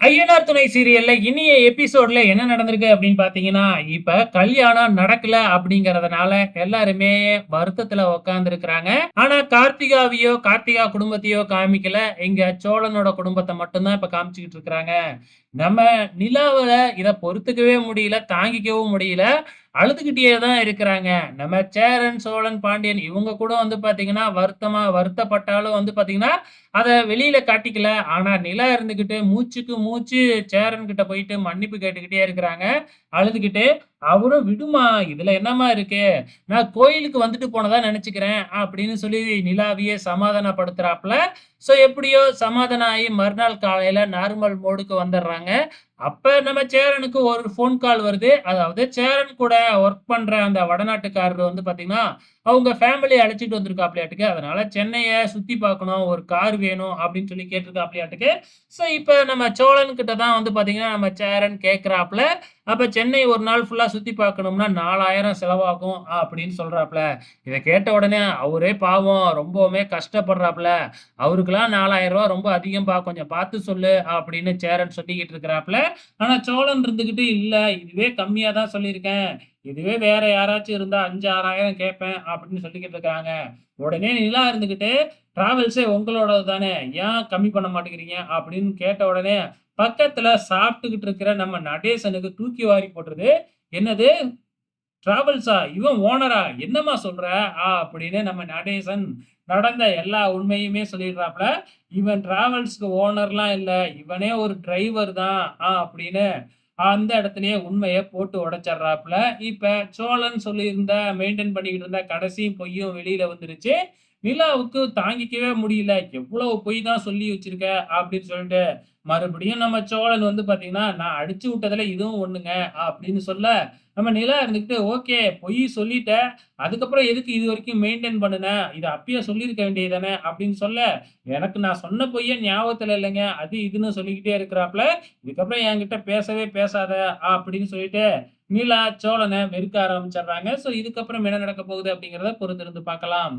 ஐயனார் துணை சீரியல்ல இனிய எபிசோட்ல என்ன நடந்திருக்கு அப்படின்னு பாத்தீங்கன்னா இப்ப கல்யாணம் நடக்கல அப்படிங்கறதுனால எல்லாருமே வருத்தத்துல உக்காந்து இருக்கிறாங்க ஆனா கார்த்திகாவையோ கார்த்திகா குடும்பத்தையோ காமிக்கல. இங்க சோழனோட குடும்பத்தை மட்டும்தான் இப்ப காமிச்சுக்கிட்டு இருக்கிறாங்க. நம்ம நிலாவில இதை பொறுத்துக்கவே முடியல தாங்கிக்கவும் முடியல. அழுதுகிட்டே தான் இருக்கிறாங்க. நம்ம சேரன் சோழன் பாண்டியன் இவங்க கூட வந்து பாத்தீங்கன்னா வருத்தமா வருத்தப்பட்டாலும் வந்து பாத்தீங்கன்னா அதை வெளியில காட்டிக்கல. ஆனா நிலா இருந்துகிட்டு மூச்சுக்கு மூச்சு சேரன் கிட்ட போயிட்டு மன்னிப்பு கேட்டுக்கிட்டே இருக்கிறாங்க. அழுதுகிட்டு அவரும் விடுமா இதுல என்னம்மா இருக்கு? நான் கோயிலுக்கு வந்துட்டு போனதா நினைச்சுக்கிறேன் அப்படின்னு சொல்லி நிலாவையே சமாதானப்படுத்துறாப்புல. சோ எப்படியோ சமாதானம் ஆகி மறுநாள் காலையில நார்மல் மோடுக்கு வந்துடுறாங்க. அப்ப நம்ம சேரனுக்கு ஒரு ஃபோன் கால் வருது. அதாவது சேரன் கூட ஒர்க் பண்ற அந்த வடநாட்டுக்காரர் வந்து பாத்தீங்கன்னா அவங்க ஃபேமிலியை அழைச்சிட்டு வந்திருக்காப்லையாட்டுக்கு. அதனால சென்னையை சுற்றி பார்க்கணும் ஒரு கார் வேணும் அப்படின்னு சொல்லி கேட்டிருக்காப்லையாட்டுக்கு. ஸோ இப்போ நம்ம சோழன் கிட்ட தான் வந்து பார்த்தீங்கன்னா நம்ம சேரன் கேட்குறாப்புல அப்போ சென்னை ஒரு நாள் ஃபுல்லாக சுற்றி பார்க்கணும்னா நாலாயிரம் செலவாகும் அப்படின்னு சொல்கிறாப்புல இதை கேட்ட உடனே அவரே பாவம் ரொம்பவுமே கஷ்டப்படுறாப்புல அவருக்கெல்லாம் நாலாயிரம் ரூபா ரொம்ப அதிகம்பா கொஞ்சம் பார்த்து சொல்லு அப்படின்னு சேரன் சொல்லிக்கிட்டு இருக்கிறாப்புல ஆனால் சோழன் இருந்துக்கிட்டு இல்லை இதுவே கம்மியாக தான் சொல்லியிருக்கேன். இதுவே வேற யாராச்சும் இருந்தா அஞ்சு ஆறாயிரம் கேட்பேன் அப்படின்னு சொல்லிக்கிட்டு இருக்காங்க. உடனே நிலா இருந்துகிட்டு டிராவல்ஸே உங்களோடது தானே? ஏன் கம்மி பண்ண மாட்டேங்கிறீங்க? அப்படின்னு கேட்ட உடனே பக்கத்துல சாப்பிட்டுக்கிட்டு இருக்கிற நம்ம நடேசனுக்கு தூக்கி வாரி போட்டுருது. என்னது? டிராவல்ஸா இவன் ஓனரா என்னம்மா சொல்ற? ஆ அப்படின்னு நம்ம நடேசன் நடந்த எல்லா உண்மையுமே சொல்லிடுறாப்ல இவன் டிராவல்ஸ்க்கு ஓனர்லாம் இல்லை. இவனே ஒரு டிரைவர் தான். ஆ அப்படின்னு அந்த இடத்துலயே உண்மையை போட்டு உடைச்சிடுறாப்புல. இப்ப சோழன் சொல்லியிருந்த மெயின்டைன் பண்ணிக்கிட்டு இருந்த கடைசியும் பொய்யும் வெளியில வந்துருச்சு. நிலாவுக்கு தாங்கிக்கவே முடியல. எவ்வளவு பொய் தான் சொல்லி வச்சிருக்க அப்படின்னு சொல்லிட்டு மறுபடியும் நம்ம சோழன் வந்து பாத்தீங்கன்னா நான் அடிச்சு விட்டதுல இதுவும் ஒண்ணுங்க அப்படின்னு சொல்ல நம்ம நிலா இருந்துக்கிட்டு ஓகே பொய் சொல்லிட்ட. அதுக்கப்புறம் எதுக்கு இது வரைக்கும் மெயின்டைன் பண்ணுன? இதை அப்பயே சொல்லியிருக்க வேண்டியதானே அப்படின்னு சொல்ல எனக்கு நான் சொன்ன பொய்ய ஞாபகத்துல இல்லைங்க. அது இதுன்னு சொல்லிக்கிட்டே இருக்கிறாப்ல. இதுக்கப்புறம் என்கிட்ட பேசவே பேசாத அப்படின்னு சொல்லிட்டு நிலா சோழனை வெறுக்க ஆரம்பிச்சிடுறாங்க. ஸோ இதுக்கப்புறம் என்ன நடக்க போகுது அப்படிங்கிறத பொறுத்திருந்து பார்க்கலாம்.